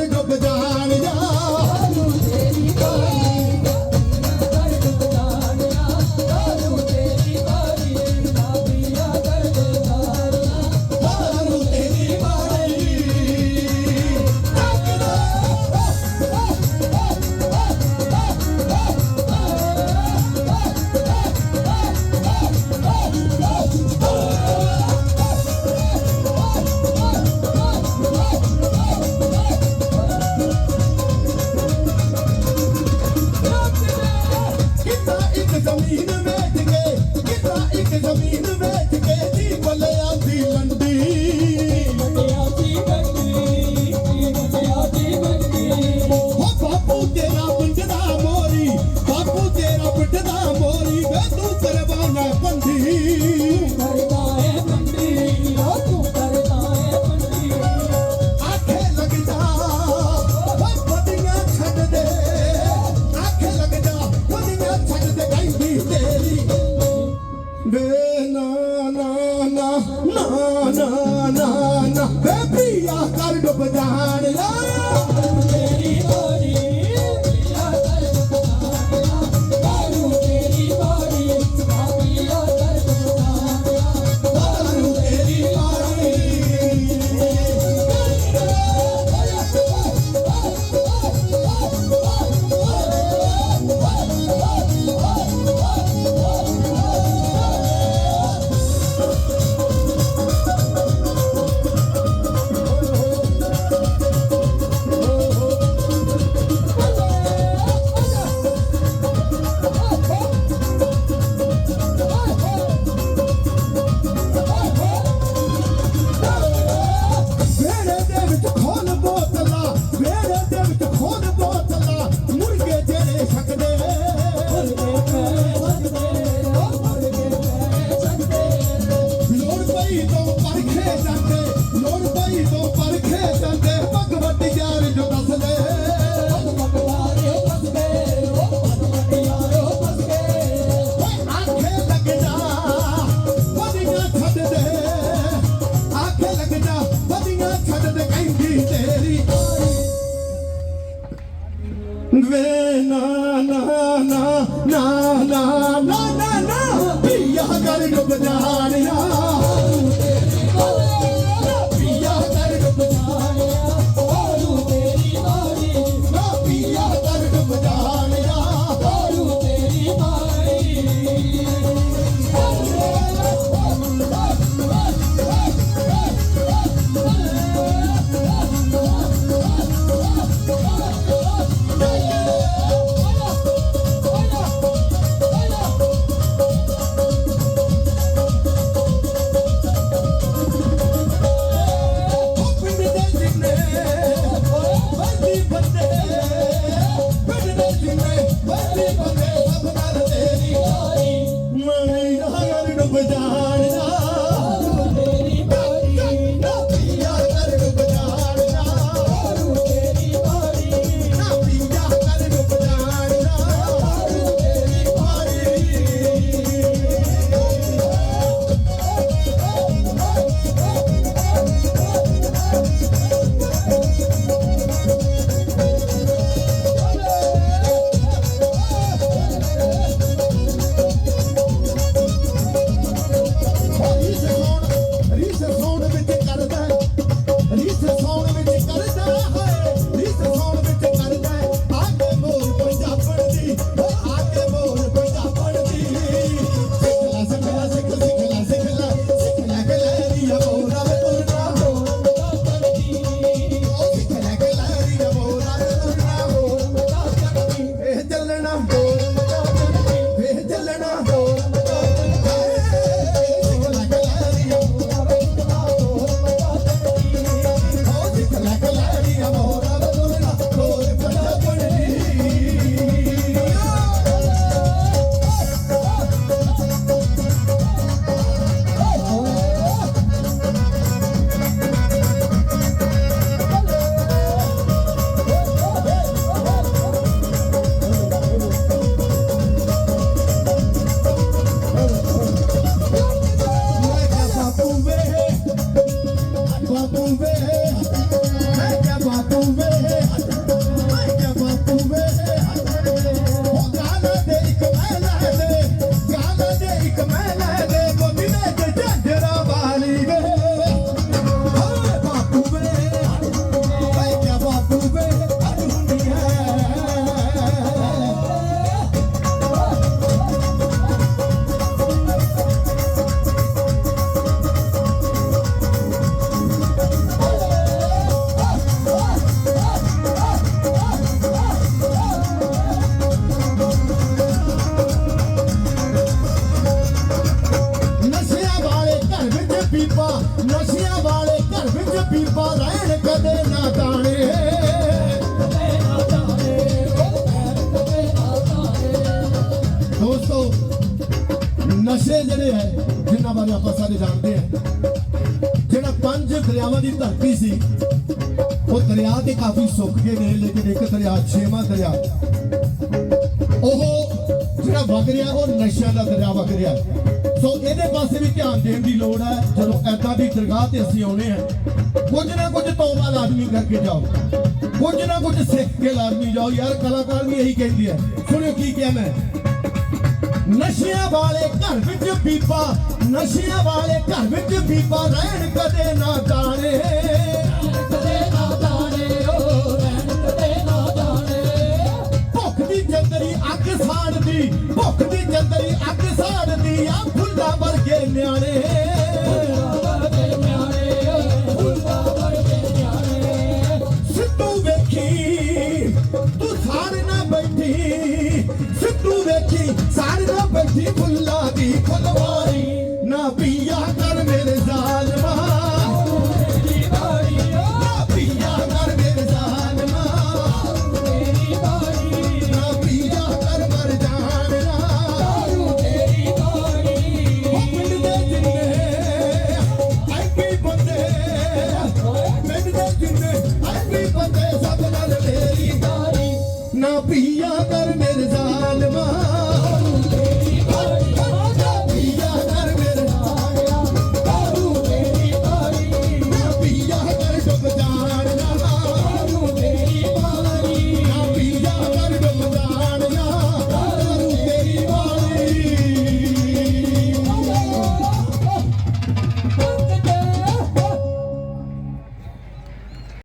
डुब जा ਪਰਖੇ ਜਾਂਦੇ ਲੋੜ ਆਖੇ ਲੱਗ ਜਾ ਵਧੀਆਂ ਛੱਡ ਜਾ விடும் ਨਸ਼ੇ ਜਿਹੜੇ ਹੈ, ਜਿਨ੍ਹਾਂ ਬਾਰੇ ਆਪਾਂ ਸਾਰੇ ਜਾਣਦੇ ਹਾਂ। ਜਿਹੜਾ ਪੰਜ ਦਰਿਆਵਾਂ ਦੀ ਧਰਤੀ ਸੀ, ਉਹ ਦਰਿਆ ਤੇ ਕਾਫੀ ਸੁੱਕ ਗਏ ਨੇ, ਲੇਕਿਨ ਇੱਕ ਦਰਿਆ, ਛੇਵਾਂ ਦਰਿਆ। ਉਹ ਜਿਹੜਾ ਵਗ ਰਿਹਾ, ਉਹ ਨਸ਼ਿਆਂ ਦਾ ਦਰਿਆ ਵਗ ਰਿਹਾ ਸੋ ਇਹਦੇ ਪਾਸੇ ਵੀ ਧਿਆਨ ਦੇਣ ਦੀ ਲੋੜ ਹੈ, ਜਦੋਂ ਐਦਾਂ ਦੀ ਦਰਗਾਹ ਤੇ ਅਸੀਂ ਆਉਣੇ ਆ ਕੁਝ ਨਾ ਕੁਝ ਤੌਬਾ ਲਾਜ਼ਮੀ ਕਰਕੇ ਜਾਓ। ਕੁਝ ਨਾ ਕੁਝ ਸਿੱਖ ਕੇ ਲਾਜ਼ਮੀ ਜਾਓ। ਯਾਰ ਕਲਾਕਾਰ ਵੀ ਇਹੀ ਕਹਿੰਦੀ ਹੈ ਸੁਣਿਓ ਕੀ ਕਿਹਾ ਮੈਂ। ਨਸ਼ਿਆਂ ਵਾਲੇ ਘਰ ਵਿੱਚ ਬੀਬਾ ਨਸ਼ਿਆਂ ਵਾਲੇ ਘਰ ਵਿੱਚ ਬੀਬਾ ਰਹਿਣ ਕਦੇ ਨਾ ਜਾਣੇ। अपना पिया कर दे